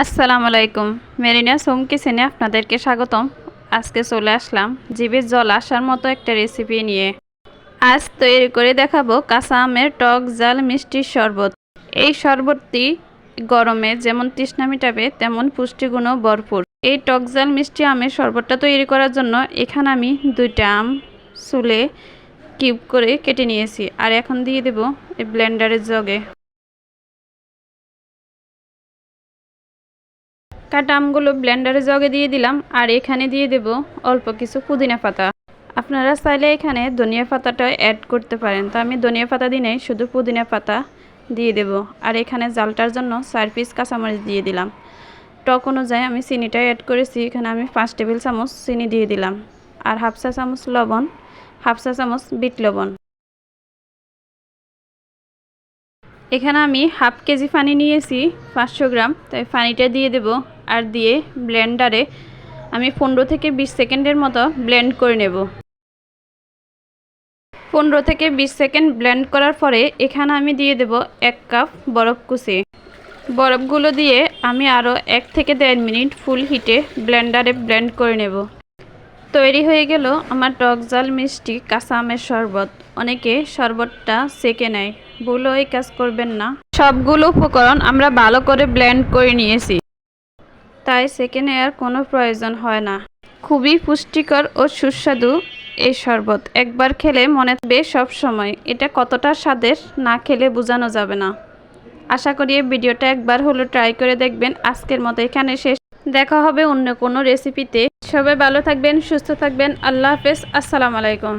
আসসালামু আলাইকুম। মেরিনা সোম কিচেনে আপনাদেরকে স্বাগতম। আজকে চলে আসলাম জিভের জল আসার মতো একটা রেসিপি নিয়ে। আজ তৈরি করে দেখাবো কাঁচা আমের টক জাল মিষ্টির শরবত। এই শরবতটি গরমে যেমন তৃষ্ণা মিটাবে, তেমন পুষ্টিগুণও ভরপুর। এই টক জাল মিষ্টি আমের শরবতটা তৈরি করার জন্য এখানে আমি দুইটা আম চুলে কিউব করে কেটে নিয়েছি। আর এখন দিয়ে দেব এই ব্লেন্ডারের জগে। কাটা আমগুলো ব্লেন্ডারে জগে দিয়ে দিলাম আর এখানে দিয়ে দেব অল্প কিছু পুদিনা পাতা। আপনারা চাইলে এখানে ধনিয়া পাতাটা অ্যাড করতে পারেন। তো আমি ধনিয়া পাতা দিনে শুধু পুদিনা পাতা দিয়ে দেব। আর এখানে জালটার জন্য চার পিস কাঁচামরিচ দিয়ে দিলাম। টক অনুযায়ী আমি চিনিটা অ্যাড করেছি। এখানে আমি পাঁচ টেবিল চামচ চিনি দিয়ে দিলাম। আর হাফ চা চামচ লবণ, হাফ চা চামচ বিট লবণ। এখানে আমি হাফ কেজি পানি নিয়েছি, পাঁচশো গ্রাম। তাই পানিটা দিয়ে দেব। আর দিয়ে ব্লেন্ডারে আমি পনেরো থেকে বিশ সেকেন্ডের মতো ব্লেন্ড করে নেব। পনেরো থেকে বিশ সেকেন্ড ব্লেন্ড করার পরে এখানে আমি দিয়ে দেব এক কাপ বরফ কুচি। বরফগুলো দিয়ে আমি আরও এক থেকে দেড় মিনিট ফুল হিটে ব্লেন্ডারে ব্লেন্ড করে নেব। তৈরি হয়ে গেল আমার টক জাল মিষ্টি কাঁচা আমের শরবত। অনেকে শরবতটা সেকে নেয়। ভুলও এই কাজ করবেন না। সবগুলো উপকরণ আমরা ভালো করে ব্লেন্ড করে নিয়েছি। তাই সেকেন্ড এয়ার কোনো প্রয়োজন হয় না। খুবই পুষ্টিকর ও সুস্বাদু এই শরবত। একবার খেলে মনে থাকবে সব সময়। এটা কতটা স্বাদের না খেলে বোঝানো যাবে না। আশা করি এই ভিডিওটা একবার হলো ট্রাই করে দেখবেন। আজকের মতো এখানে শেষ। দেখা হবে অন্য কোনো রেসিপিতে। সবাই ভালো থাকবেন, সুস্থ থাকবেন। আল্লাহ হাফেজ। আসসালামু আলাইকুম।